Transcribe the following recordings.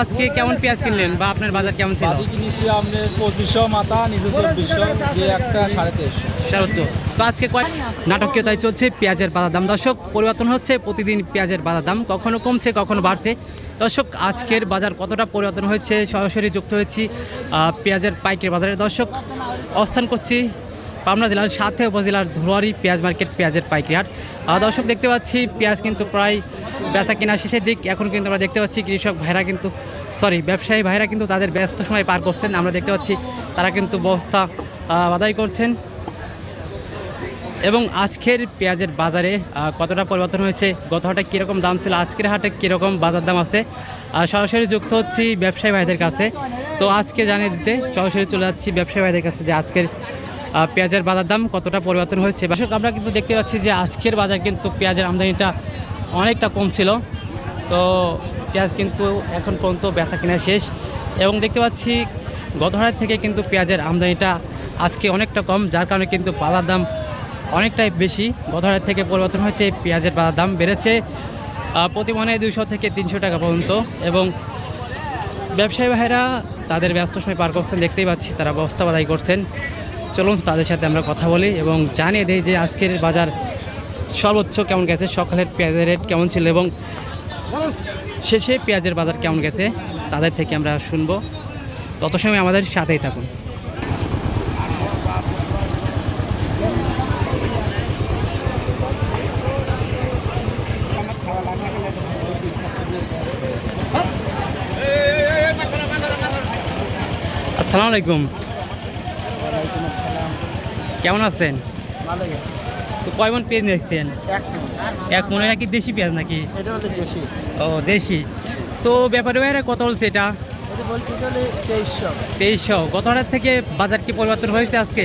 আজকে কেমন পেঁয়াজ কিনলেন বা আপনার বাজার কেমন ছিল? বাদি কিনেছি আপনার পঁচিশশো মাথা নিচে চব্বিশশো যে একটা সাড়ে তেইশশো। সর্বোচ্চ তো আজকে কয় নাটকীয়তায় চলছে পেঁয়াজের বাজার দাম দর্শক পরিবর্তন হচ্ছে প্রতিদিন পেঁয়াজের বাজার দাম কখনো কমছে কখনো বাড়ছে। দর্শক আজকের বাজার কতটা পরিবর্তন হয়েছে? সরাসরি যুক্ত হয়েছি পেঁয়াজের পাইকারি বাজারে। দর্শক অবস্থান করছি পাবনা জেলার সাথে উপজেলার ধুয়ারি পেঁয়াজ মার্কেট পেঁয়াজের পাইকারি হাট। দর্শক দেখতে পাচ্ছি, পেঁয়াজ কিন্তু প্রায় বেচা কেনা শেষের দিক। এখন কিন্তু আমরা দেখতে পাচ্ছি, কৃষক ভাইরা কিন্তু সরি ব্যবসায়ী ভাইরা কিন্তু তাদের ব্যস্ত সময় পার করছেন। আমরা দেখতে পাচ্ছি, তারা কিন্তু বস্তা বাদাই করছেন। এবং আজকের পেঁয়াজের বাজারে কতটা পরিবর্তন হয়েছে, গত হাটে কীরকম দাম ছিল, আজকের হাটে কীরকম বাজার দাম আছে? সরাসরি যুক্ত হচ্ছি ব্যবসায়ী ভাইদের কাছে। তো আজকে জানিয়ে দিতে সরাসরি চলে যাচ্ছি ব্যবসায়ী ভাইদের কাছে যে আজকের পেঁয়াজের বাজার দাম কতটা পরিবর্তন হয়েছে? দর্শক, আমরা কিন্তু দেখতে পাচ্ছি যে আজকের বাজার কিন্তু পেঁয়াজের আমদানিটা অনেকটা কম ছিল। তো পেঁয়াজ কিন্তু এখন পর্যন্ত বেচা কেনা শেষ এবং দেখতে পাচ্ছি গত হাটের থেকে কিন্তু পেঁয়াজের আমদানিটা আজকে অনেকটা কম, যার কারণে কিন্তু বাজার দাম অনেকটাই বেশি। গত হাটের থেকে পরিবর্তন হয়েছে, পেঁয়াজের বাজার দাম বেড়েছে প্রতি মনে দুইশো থেকে তিনশো টাকা পর্যন্ত এবং ব্যবসায়ী ভাইরা তাদের ব্যস্ত সময় পার করছেন, দেখতেই পাচ্ছি তারা বস্তা বাদাই করছেন। চলুন, তাদের সাথে আমরা কথা বলি এবং জানিয়ে দেই যে আজকের বাজার সর্বোচ্চ কেমন গেছে, সকালের পেঁয়াজের রেট কেমন ছিল এবং শেষে পেঁয়াজের বাজার কেমন গেছে, তাদের থেকে আমরা শুনব। তত সময় আমাদের সাথেই থাকুন। আসসালামু আলাইকুম। কেমন আছেন? তো কয় মন পেঁয়াজ নিয়ে এসছেন এক এক মনে নাকি দেশি পেঁয়াজ নাকি? এটা হলে বেশি ও দেশি। তো ব্যাপারে ভাইরা কত বলছে এটা। তেইশশো। তেইশশো। গত হাটের থেকে বাজার কি পরিবর্তন হয়েছে আজকে?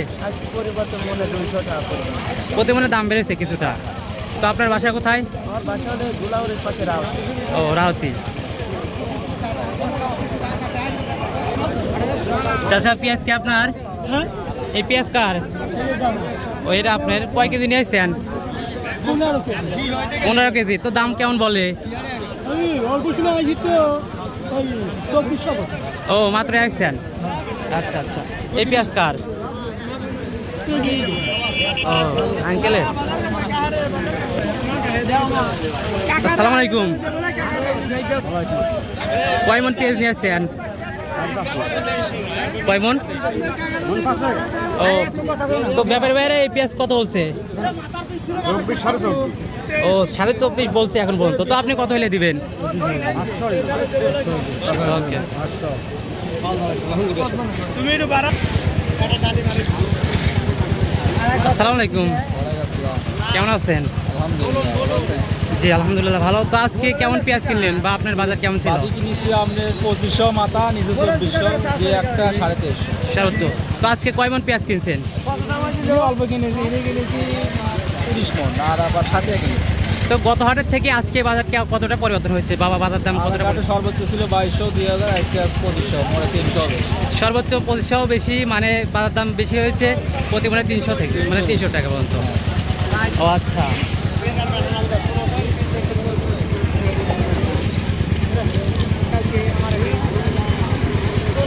প্রতি মনে দাম বেড়েছে কিছুটা। তো আপনার বাসা কোথায়? ও চাচা পেঁয়াজ কি আপনার? এই পেঁয়াজ কার? ও, এটা আপনার কয় কেজি নিয়ে আসছেন? পনেরো কেজি। তো দাম কেমন বলে? ও, মাত্র আসছেন? আচ্ছা আচ্ছা। এই পেঁয়াজ কার? ও আঙ্কেলের আসসালামু আলাইকুম। কয় মন পেঁয়াজ নিয়ে আসছেন? কয় মন? ও তো ব্যাপারে বাইরে এই পেঁয়াজ কত বলছে? ও সাড়ে চব্বিশ বলছে এখন পর্যন্ত। তো আপনি কত হলে দিবেন? ওকে। আসসালামু আলাইকুম। কেমন আছেন? জি আলহামদুলিল্লাহ ভালো। তো আজকে কেমন পেঁয়াজ কিনলেন বা আপনার বাজার কেমন ছিল? আপনার পঁচিশশো মাথা নিচে চব্বিশশো যে একটা সাড়ে তেইশশো। সর্বোচ্চ তো আজকে কয় মন পেঁয়াজ কিনছেন? অল্প কিনেছি কিনেছি তিরিশ মন আর আবার সাথে কিনেছি। তো গত হাটের থেকে আজকে বাজার কতটা পরিবর্তন হয়েছে? বাবা বাজার দাম কতটা সর্বোচ্চ ছিল বাইশশো দুই হাজার আজকে পঁচিশশো মানে তিনশো সর্বোচ্চ পঁচিশশো বেশি মানে বাজার দাম বেশি হয়েছে প্রতি মানে তিনশো থেকে মানে তিনশো টাকা পর্যন্ত। ও আচ্ছা।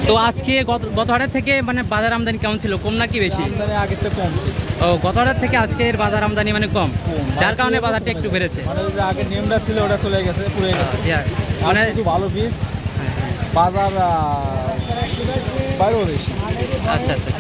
তো আজকে গত গত হাটের থেকে মানে বাজার আমদানি কেমন ছিল? কম নাকি বেশি? আমদানি আগের থেকে কম ছিল। ও গত হাটের থেকে আজকের বাজার আমদানি মানে কম। কম। যার কারণে বাজারটা একটু বেড়েছে। মানে ওই যে আগে নিয়মটা ছিল ওটা চলে গেছে পুড়ে গেছে। Yeah, মানে মানে একটু ভালো পিস বাজার আহ, বাইরেও বেশি। আচ্ছা আচ্ছা।